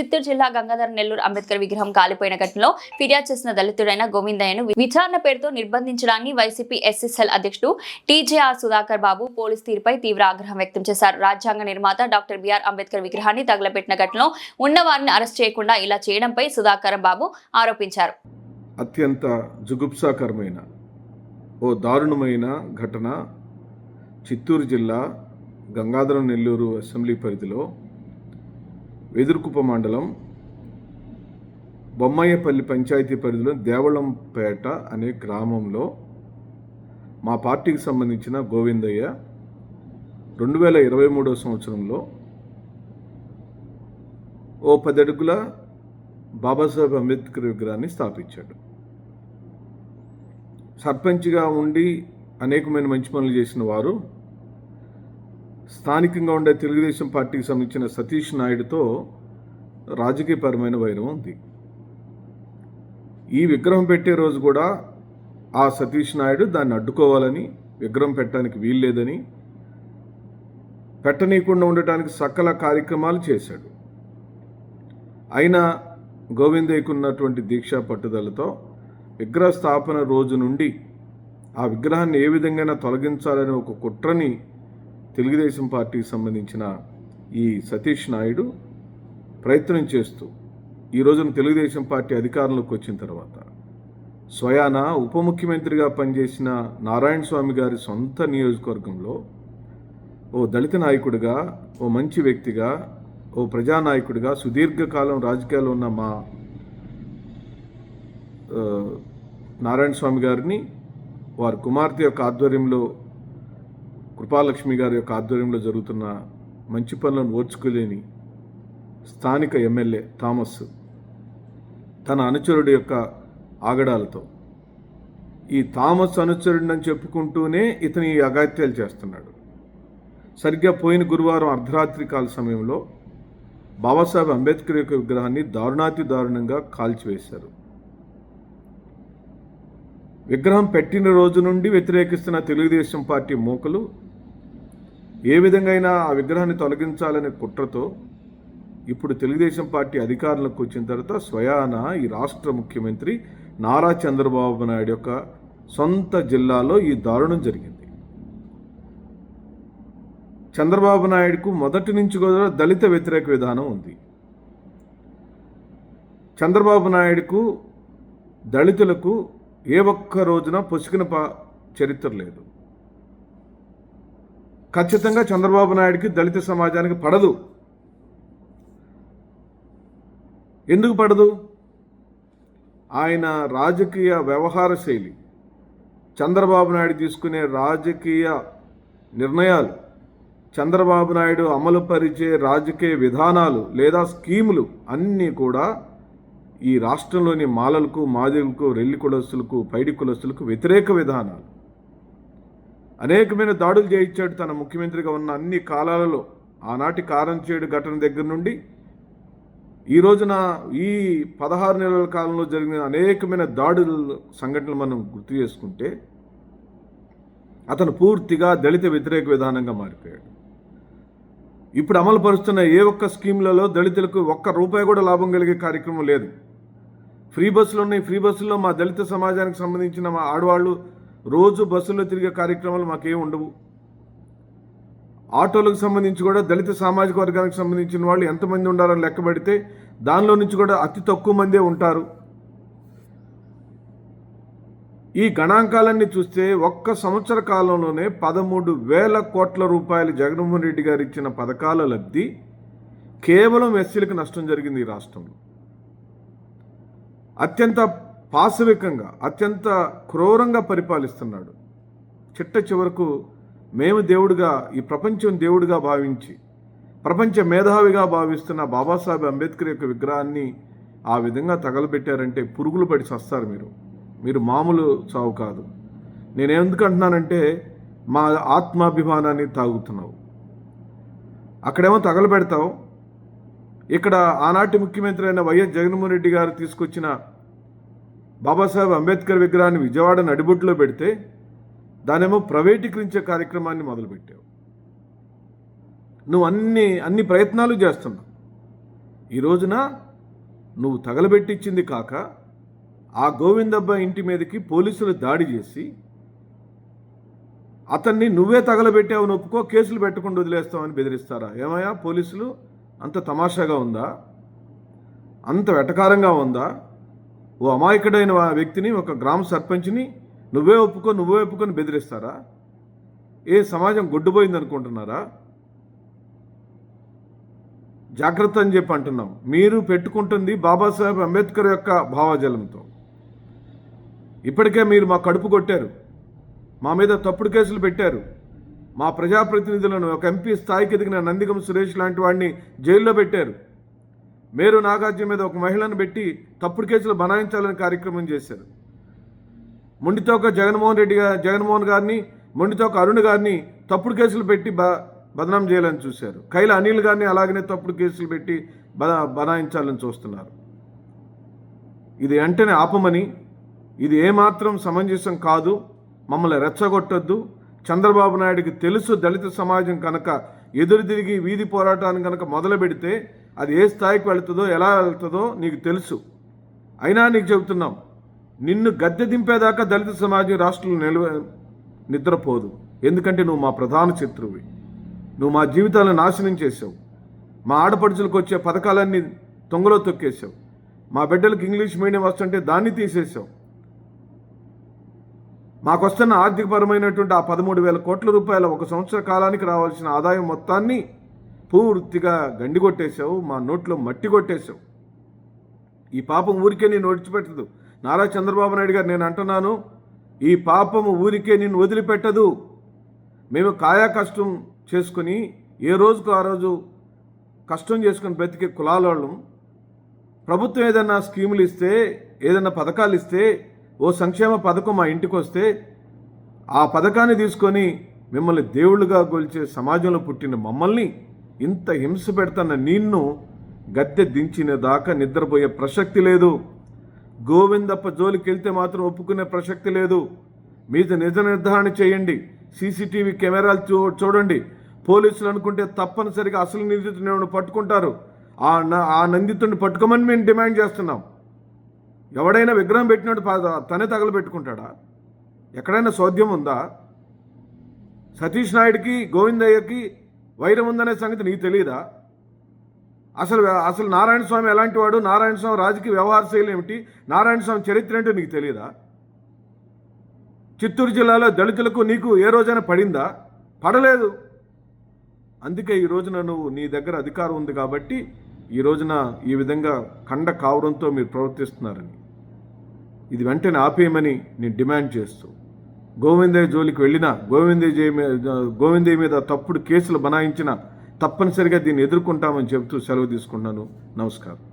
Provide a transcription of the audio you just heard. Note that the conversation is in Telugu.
చిత్తూరు జిల్లా గంగాధర నెల్లూరు అంబేద్కర్ విగ్రహం కాలిపోయిన ఘటనలో ఫిర్యాదు చేసిన దళితుడైన గోవిందయ్యను విచారణ పేరుతో నిర్బంధించడాన్ని వైసీపీ ఎస్ఎస్ఎల్ అధ్యక్షుడు టీజేఆర్ సుధాకర్ బాబు పోలీస్ తీరుపై తీవ్ర ఆగ్రహం వ్యక్తం చేశారు. రాజ్యాంగ నిర్మాత డాక్టర్ బిఆర్ అంబేద్కర్ విగ్రహాన్ని తగలబెట్టిన ఘటనలో ఉన్నవారిని అరెస్ట్ చేయకుండా ఇలా చేయడంపై సుధాకర్ బాబు ఆరోపించారు. అత్యంత జుగుప్సాకరమైన ఓ దారుణమైన ఘటన చిత్తూరు జిల్లా గంగాధరం నెల్లూరు అసెంబ్లీ పరిధిలో వెదురుకుప్ప మండలం బొమ్మయ్యపల్లి పంచాయతీ పరిధిలో దేవళంపేట అనే గ్రామంలో మా పార్టీకి సంబంధించిన గోవిందయ్య రెండు వేల ఇరవై మూడో సంవత్సరంలో ఓ పది అడుగుల బాబాసాహెబ్ అంబేద్కర్ విగ్రహాన్ని స్థాపించాడు. సర్పంచ్గా ఉండి అనేకమైన మంచి పనులు చేసిన వారు స్థానికంగా ఉండే తెలుగుదేశం పార్టీకి సంబంధించిన సతీష్ నాయుడుతో రాజకీయపరమైన వైరం ఉంది. ఈ విగ్రహం పెట్టే రోజు కూడా ఆ సతీష్ నాయుడు దాన్ని అడ్డుకోవాలని విగ్రహం పెట్టడానికి వీల్లేదని పెట్టనీయకుండా ఉండటానికి సకల కార్యక్రమాలు చేశాడు. అయినా గోవిందయ్యకు ఉన్నటువంటి దీక్షా పట్టుదలతో విగ్రహ స్థాపన రోజు నుండి ఆ విగ్రహాన్ని ఏ విధంగా తొలగించాలనే ఒక కుట్రని తెలుగుదేశం పార్టీకి సంబంధించిన ఈ సతీష్ నాయుడు ప్రయత్నం చేస్తూ ఈ రోజున తెలుగుదేశం పార్టీ అధికారంలోకి వచ్చిన తర్వాత స్వయాన ఉప ముఖ్యమంత్రిగా పనిచేసిన నారాయణ స్వామి గారి సొంత నియోజకవర్గంలో ఓ దళిత నాయకుడిగా ఓ మంచి వ్యక్తిగా ఓ ప్రజానాయకుడిగా సుదీర్ఘకాలం రాజకీయాల్లో ఉన్న మా నారాయణ స్వామి గారిని వారి కుమార్తె యొక్క ఆధ్వర్యంలో కృపాలక్ష్మి గారి యొక్క ఆధ్వర్యంలో జరుగుతున్న మంచి పనులను ఓర్చుకోలేని స్థానిక ఎమ్మెల్యే థామస్ తన అనుచరుడి యొక్క ఆగడాలతో. ఈ థామస్ అనుచరుడిని చెప్పుకుంటూనే ఇతని ఈ అగాత్యాలు చేస్తున్నాడు. సరిగ్గా పోయిన గురువారం అర్ధరాత్రి కాల సమయంలో బాబాసాహెబ్ అంబేద్కర్ యొక్క విగ్రహాన్ని దారుణాతి దారుణంగా కాల్చివేశారు. విగ్రహం పెట్టిన రోజు నుండి వ్యతిరేకిస్తున్న తెలుగుదేశం పార్టీ మూకలు ఏ విధంగా అయినా ఆ విగ్రహాన్ని తొలగించాలనే కుట్రతో ఇప్పుడు తెలుగుదేశం పార్టీ అధికారంలోకి వచ్చిన తర్వాత స్వయాన ఈ రాష్ట్ర ముఖ్యమంత్రి నారా చంద్రబాబు నాయుడు యొక్క సొంత జిల్లాలో ఈ దారుణం జరిగింది. చంద్రబాబు నాయుడుకు మొదటి నుంచి కూడా దళిత వ్యతిరేక విధానం ఉంది. చంద్రబాబు నాయుడుకు దళితులకు ఏ ఒక్క రోజున పొసిగిన పా చరిత్ర లేదు. ఖచ్చితంగా చంద్రబాబు నాయుడికి దళిత సమాజానికి పడదు. ఎందుకు పడదు? ఆయన రాజకీయ వ్యవహార శైలి చంద్రబాబు నాయుడు తీసుకునే రాజకీయ నిర్ణయాలు చంద్రబాబు నాయుడు అమలు పరిచే రాజకీయ విధానాలు లేదా స్కీములు అన్నీ కూడా ఈ రాష్ట్రంలోని మాలలకు మాదిలకు రెల్లి కులస్తులకు పైడి కులస్తులకు వ్యతిరేక విధానాలు. అనేకమైన దాడులు చేయించాడు తన ముఖ్యమంత్రిగా ఉన్న అన్ని కాలాలలో. ఆనాటి కారం చేయడు ఘటన దగ్గర నుండి ఈ రోజున ఈ పదహారు నెలల కాలంలో జరిగిన అనేకమైన దాడుల సంఘటనలు మనం గుర్తు చేసుకుంటే అతను పూర్తిగా దళిత వ్యతిరేక విధానంగా మారిపోయాడు. ఇప్పుడు అమలు పరుస్తున్న ఏ ఒక్క స్కీమ్లలో దళితులకు ఒక్క రూపాయి కూడా లాభం కలిగే కార్యక్రమం లేదు. ఫ్రీ బస్సులు ఉన్నాయి. ఫ్రీ బస్సుల్లో మా దళిత సమాజానికి సంబంధించిన మా ఆడవాళ్ళు రోజు బస్సుల్లో తిరిగే కార్యక్రమాలు మాకేం ఉండవు. ఆటోలకు సంబంధించి కూడా దళిత సామాజిక వర్గానికి సంబంధించిన వాళ్ళు ఎంతమంది ఉండారో లెక్క పెడితే దానిలో నుంచి కూడా అతి తక్కువ మందే ఉంటారు. ఈ గణాంకాలన్నీ చూస్తే ఒక్క సంవత్సర కాలంలోనే పదమూడు వేల కోట్ల రూపాయలు జగన్మోహన్ రెడ్డి గారు ఇచ్చిన పథకాల లబ్ధి కేవలం ఎస్సీలకు నష్టం జరిగింది ఈ రాష్ట్రంలో. అత్యంత పాశవికంగా అత్యంత క్రూరంగా పరిపాలిస్తున్నాడు. చిట్ట చివరకు మేము దేవుడిగా ఈ ప్రపంచం దేవుడిగా భావించి ప్రపంచ మేధావిగా భావిస్తున్న బాబాసాహెబ్ అంబేద్కర్ యొక్క విగ్రహాన్ని ఆ విధంగా తగలబెట్టారంటే పురుగులు పడి చస్తారు మీరు. మీరు మామూలు చావు కాదు. నేను ఎందుకు అంటున్నానంటే మా ఆత్మాభిమానాన్ని తాగుతున్నావు. అక్కడేమో తగలబెడతావు. ఇక్కడ ఆనాటి ముఖ్యమంత్రి అయిన వైఎస్ జగన్మోహన్ రెడ్డి గారు తీసుకొచ్చిన బాబాసాహెబ్ అంబేద్కర్ విగ్రహాన్ని విజయవాడ నడిబొట్టులో పెడితే దానేమో ప్రైవేటీకరించే కార్యక్రమాన్ని మొదలుపెట్టావు. నువ్వు అన్ని అన్ని ప్రయత్నాలు చేస్తున్నావు. ఈ రోజున నువ్వు తగలబెట్టించింది కాక ఆ గోవిందబ్బ ఇంటి మీదకి పోలీసులు దాడి చేసి అతన్ని నువ్వే తగలబెట్టావు నొప్పుకో కేసులు పెట్టకుండా వదిలేస్తామని బెదిరిస్తారా? ఏమయ్యా పోలీసులు? అంత తమాషాగా ఉందా? అంత వెటకారంగా ఉందా? ఓ అమాయకుడైన వ్యక్తిని ఒక గ్రామ సర్పంచ్ని నువ్వే ఒప్పుకో నువ్వే ఒప్పుకొని బెదిరిస్తారా? ఏ సమాజం గొడ్డుపోయింది అనుకుంటున్నారా? జాగ్రత్త అని చెప్పి అంటున్నాం. మీరు పెట్టుకుంటుంది బాబాసాహెబ్ అంబేద్కర్ యొక్క భావజలంతో. ఇప్పటికే మీరు మా కడుపు కొట్టారు. మా మీద తప్పుడు కేసులు పెట్టారు. మా ప్రజాప్రతినిధులను ఒక ఎంపీ స్థాయికి ఎదిగిన నందిగం సురేష్ లాంటి వాడిని జైల్లో పెట్టారు. మేరు నాగార్జున మీద ఒక మహిళను పెట్టి తప్పుడు కేసులు బనాయించాలని కార్యక్రమం చేశారు. మొండితోక జగన్మోహన్ రెడ్డి గారు జగన్మోహన్ గారిని మొండితోక అరుణ్ గారిని తప్పుడు కేసులు పెట్టి బ బదనాం చేయాలని చూశారు. కైల అనిల్ గారిని అలాగనే తప్పుడు కేసులు పెట్టి బ బనాయించాలని చూస్తున్నారు. ఇది వెంటనే ఆపమని ఇది ఏమాత్రం సమంజసం కాదు మమ్మల్ని రెచ్చగొట్టొద్దు చంద్రబాబు నాయుడికి తెలుసు దళిత సమాజం కనుక ఎదురు తిరిగి వీధి పోరాటాన్ని కనుక మొదలు పెడితే అది ఏ స్థాయికి వెళుతుందో ఎలా వెళ్తుందో నీకు తెలుసు. అయినా నీకు చెబుతున్నాం నిన్ను గద్దె దింపేదాకా దళిత సమాజం రాష్ట్రంలో నిలవ నిద్రపోదు. ఎందుకంటే నువ్వు మా ప్రధాన శత్రువి. నువ్వు మా జీవితాలను నాశనం చేసావు మా ఆడపడుచులకు వచ్చే పథకాలన్నీ తొంగలో తొక్కేశావు. మా బిడ్డలకు ఇంగ్లీష్ మీడియం వస్తుంటే దాన్ని తీసేసావు మాకు వస్తున్న ఆర్థికపరమైనటువంటి ఆ పదమూడు వేల కోట్ల రూపాయల ఒక సంవత్సర కాలానికి రావాల్సిన ఆదాయం మొత్తాన్ని పూర్తిగా గండి కొట్టేశావు మా నోట్లో మట్టి కొట్టేశావు. ఈ పాపం ఊరికే నేను ఒడిచిపెట్టదు నారా చంద్రబాబు నాయుడు గారు నేను అంటున్నాను ఈ పాపము ఊరికే నిన్ను వదిలిపెట్టదు. మేము కాయా కష్టం చేసుకుని ఏ రోజుకు ఆ రోజు కష్టం చేసుకుని బ్రతికే కులాల వాళ్ళం ప్రభుత్వం ఏదైనా స్కీములు ఇస్తే ఏదైనా పథకాలు ఇస్తే ఓ సంక్షేమ పథకం మా ఇంటికి వస్తే ఆ పథకాన్ని తీసుకొని మిమ్మల్ని దేవుళ్ళుగా గొలిచే సమాజంలో పుట్టిన మమ్మల్ని ఇంత హింస పెడుతున్న నిన్ను గద్దె దించిన దాకా నిద్రపోయే ప్రసక్తి లేదు. గోవిందప్ప జోలికి వెళ్తే మాత్రం ఒప్పుకునే ప్రసక్తి లేదు. మీద నిజ నిర్ధారణ చేయండి. సీసీటీవీ కెమెరాలు చూ చూడండి. పోలీసులు అనుకుంటే తప్పనిసరిగా అసలు నిందితుడిని పట్టుకుంటారు. ఆ న- ఆ నిందితుడిని పట్టుకోమని మేము డిమాండ్ చేస్తున్నాం. ఎవడైనా విగ్రహం పెట్టినట్టు పా- తనే తగలబెట్టుకుంటాడా? ఎక్కడైనా సోద్యం ఉందా? సతీష్ నాయుడికి గోవిందయ్యకి వైరం ఉందనే సంగతి నీకు తెలియదా అసలు అసలు నారాయణ స్వామి ఎలాంటి వాడు? నారాయణ స్వామి రాజకీయ వ్యవహార శైలి ఏమిటి? నారాయణ స్వామి చరిత్ర ఏంటో నీకు తెలియదా చిత్తూరు జిల్లాలో దళితులకు నీకు ఏ రోజైనా పడిందా? పడలేదు. అందుకే ఈ రోజున నువ్వు నీ దగ్గర అధికారం ఉంది కాబట్టి ఈ రోజున ఈ విధంగా కండ కావడంతో మీరు ప్రవర్తిస్తున్నారని. ఇది వెంటనే ఆపేయమని నేను డిమాండ్ చేస్తూ గోవిందయ్య జోలికి వెళ్ళినా గోవిందయ్య మీద గోవిందయ్య మీద తప్పుడు కేసులు బనాయించిన తప్పనిసరిగా దీన్ని ఎదుర్కొంటామని చెబుతూ సెలవు తీసుకున్నాను నమస్కారం.